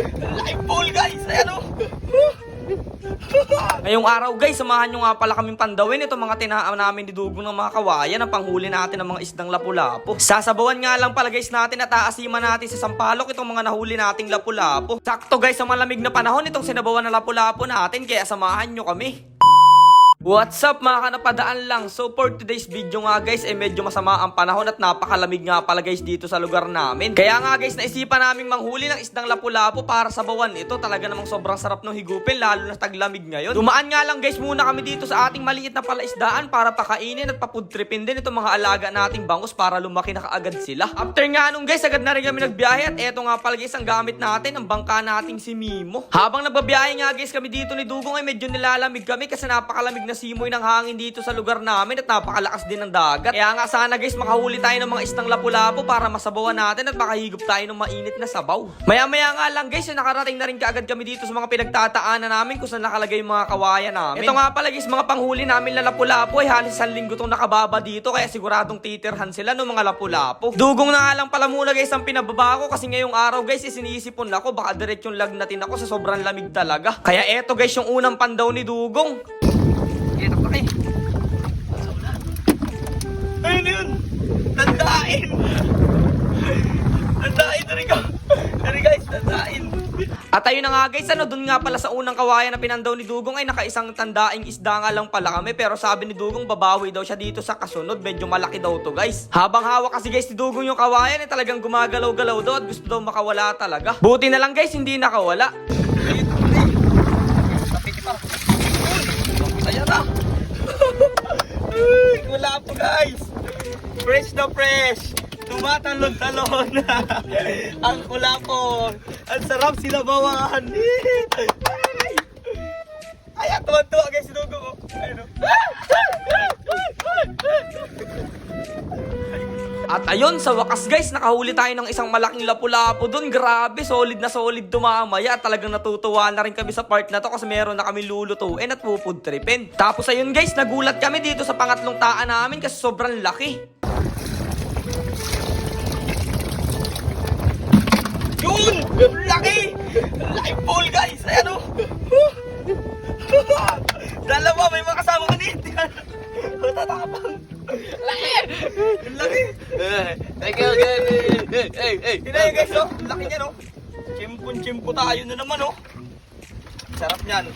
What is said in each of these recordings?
Live ball guys! Ayan o! Ngayong araw guys, samahan nyo nga pala kaming pandawin itong mga tinaan namin ni Dugong ng mga kawayan ang panghuli natin ng mga isdang lapu-lapo. Sasabawan nga lang pala guys natin at aasiman natin sa sampalok itong mga nahuli nating lapu-lapo. Sakto guys sa malamig na panahon itong sinabawan na lapu-lapo natin kaya samahan nyo kami. What's up mga kanapadaan lang? So for today's video nga guys ay medyo masama ang panahon at napakalamig nga pala guys dito sa lugar namin. Kaya nga guys naisipan namin manghuli ng isdang lapu-lapu para sa bawan. Ito talaga namang sobrang sarap ng higupin lalo na taglamig ngayon. Dumaan nga lang guys muna kami dito sa ating maliit na palaisdaan para pakainin at papudtripin din itong mga alaga nating bangus para lumaki na kaagad sila. After nga nung guys agad na rin kami nagbiyahe at eto nga pala guys ang gamit natin ang bangka nating si Mimo. Habang nagbabiyahe nga guys kami dito ni Dugong ay medyo nilalamig kami kasi napakalamig na simoy ng hangin dito sa lugar namin at napakalakas din ng dagat. Kaya nga sana guys makahuli tayo ng mga istang lapu-lapu para masabawan natin at makahigop tayo ng mainit na sabaw. Maya-maya nga lang guys, yung nakarating na rin kaagad kami dito sa mga pinagtataanan namin kung saan nakalagay yung mga kawayan namin. Ito nga pala guys, mga panghuli namin na lapu-lapu ay halos isang linggo tong nakababa dito kaya siguradong titirhan sila ng mga lapu-lapu. Dugong na nga lang pala muna guys ang pinababa ko kasi ngayong araw guys isinisipon ako baka diretsong lagnatin ako sa sobrang lamig talaga. Kaya eto guys yung unang pandaw ni Dugong. Eh. Ayun na yun! Tandain! Tandain na rin ka! Sorry guys, tandain! At ayun na nga guys, ano, dun nga pala sa unang kawayan na pinandaw ni Dugong ay nakaisang tandaing isda nga lang pala kami. Pero sabi ni Dugong, babawi daw siya dito sa kasunod. Medyo malaki daw to guys. Habang hawak kasi guys ni Dugong yung kawayan, ay talagang gumagalaw-galaw daw at gusto daw makawala talaga. Buti na lang guys, hindi nakawala. Ayan na! Ay, Wala po guys! Fresh na fresh! Tumatalon-talon! Ang kula po! Ang sarap sinabawan! Ay! Ayan, tuwan-tuwa guys, sinugo ko! Ayun o. At ayun, sa wakas guys, nakahuli tayo ng isang malaking lapu-lapu dun. Grabe, solid na solid dumamaya. Talagang natutuwa na rin kami sa part na to kasi meron na kami lulutuin at pupud tripin. Tapos ayun guys, nagulat kami dito sa pangatlong taan namin kasi sobrang laki. Yun! Laki! Live ball guys! Ayan o! Dalawa, may mga kasama ka dito. Tatakapang. Laki! Laki! Thank you, good. Hey, hey, yun guys, oh. Ang Laki niya, no? Chimpon-chimpo tayo na naman, oh. Sarap niyan.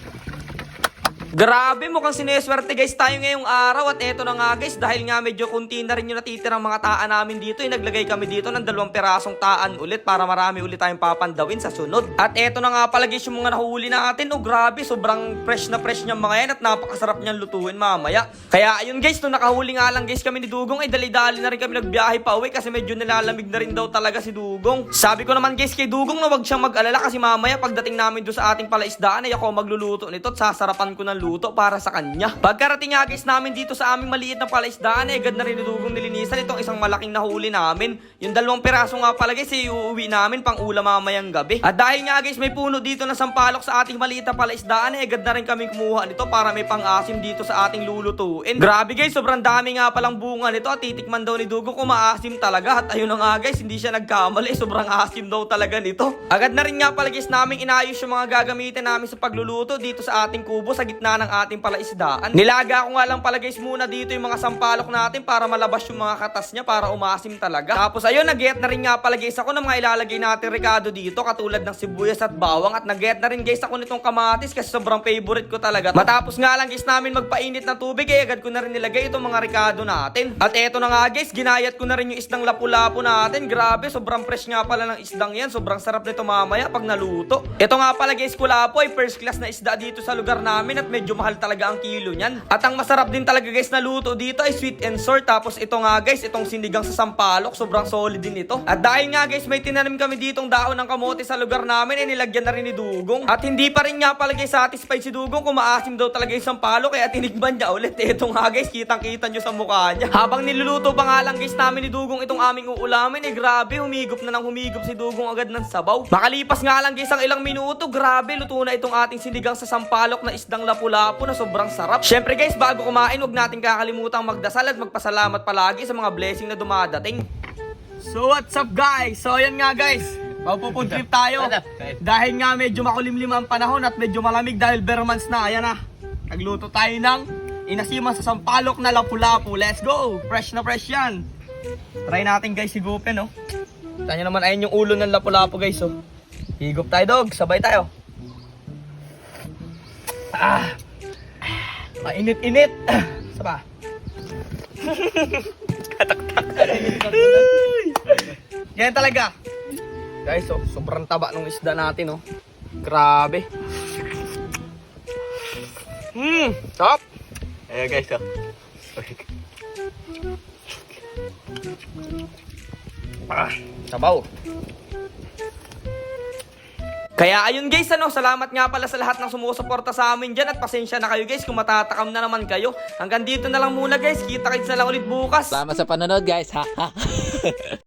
Grabe, mukhang sineswerte guys tayo ngayong araw at eto na nga guys dahil nga medyo kunti na rin yung natitirang mga taan namin dito ay naglagay kami dito ng dalawang perasong taan ulit para marami ulit tayong papandawin sa sunod. At eto na nga pala guys yung mga nahuli natin oh grabe sobrang fresh na fresh niyang mga yan at napakasarap niyang lutuin mamaya. Kaya ayun guys nung nakahuli nga lang guys kami ni Dugong ay dali-dali na rin kami nagbiyahe pa uwi kasi medyo nilalamig na rin daw talaga si Dugong. Sabi ko naman guys kay Dugong na wag siyang mag-alala kasi mamaya pagdating namin doon sa ating palaisdaan ay ako magluluto nito at sasarapan ko ng luto para sa kanya. Pagkarating nga guys namin dito sa aming maliit na palaisdaan ay agad na rin nilugong nilinisan itong isang malaking nahuli namin. Yung dalawang piraso nga pala guys ay uuwi namin pang ulam mamayang gabi. At dahil nga guys may puno dito na sampalok sa ating maliit na palaisdaan ay agad na rin kami kumuha nito para may pang-asim dito sa ating lulutuin. Grabe guys sobrang dami nga palang bunga nito at titikman daw ni Dugo kung maasim talaga at ayun na nga guys hindi siya nagkamali sobrang asim daw talaga nito. Agad na rin nga pala guys namin inayos yung mga gagamitin namin sa pagluluto dito sa ating kubo sa gitna ng ating palaisdaan. Nilaga ko nga lang pala guys muna dito yung mga sampalok natin para malabas yung mga katas niya para umasim talaga. Tapos ayun, nag-get na rin nga pala guys ako ng mga ilalagay natin Ricardo dito katulad ng sibuyas at bawang at nag-get na rin guys ako nitong kamatis kasi sobrang favorite ko talaga. Matapos nga lang guys namin magpainit ng tubig eh agad ko na rin nilagay itong mga Ricardo natin. At eto na nga guys, ginayat ko na rin yung isdang lapu-lapu natin. Grabe, sobrang fresh nga pala ng isdang yan. Sobrang sarap nito mamaya pag naluto. Ito nga pala guys, kulapo ay first class na isda dito sa lugar namin at medyo mahal talaga ang kilo niyan. At ang masarap din talaga guys na luto dito ay sweet and sour. Tapos ito nga guys, itong sinigang sa sampalok, sobrang solid din ito. At dahil nga guys, may tinanim kami ditong daon ng kamote sa lugar namin, ay nilagyan na rin ni Dugong. At hindi pa rin nga pala guys satisfied si Dugong kung maasim daw talaga yung sampalok, kaya tinikman niya ulit. Ito nga guys, kitang-kita nyo sa mukha niya. Habang niluluto pa nga lang guys namin ni Dugong itong aming uulamin, eh grabe, humigop na nang humigop si Dugong agad ng sabaw. Makalipas nga lang guys ang ilang minuto, grabe, luto na itong ating sinigang sa sampalok na isdang lapu-lapu na sobrang sarap. Syempre guys, bago kumain, huwag natin kakalimutang magdasal at magpasalamat palagi sa mga blessing na dumadating. So what's up guys? So ayan nga guys, Magpo-food trip tayo. Dahil nga medyo makulimlim ang panahon at medyo malamig dahil bare months na. Ayan na. Nagluto tayo ng inasiman sa sampalok na lapu-lapu. Let's go! Fresh na fresh yan. Try natin guys higupin oh. Kita nyo naman ayun yung ulo ng lapu-lapu guys oh. Higup tayo dog. Sabay tayo. Ah. Mainit-init. Saba. Ganyan talaga. Guys, oh, sobrang taba ng isda natin, oh. Grabe. Hmm, top. Ayan guys, oh. ah, sabaw. Kaya ayun guys, ano, salamat nga pala sa lahat ng sumusuporta sa amin dyan at pasensya na kayo guys kung matatakam na naman kayo. Hanggang dito na lang muna guys, kita-kits na lang ulit bukas. Salamat sa panonood guys. Ha.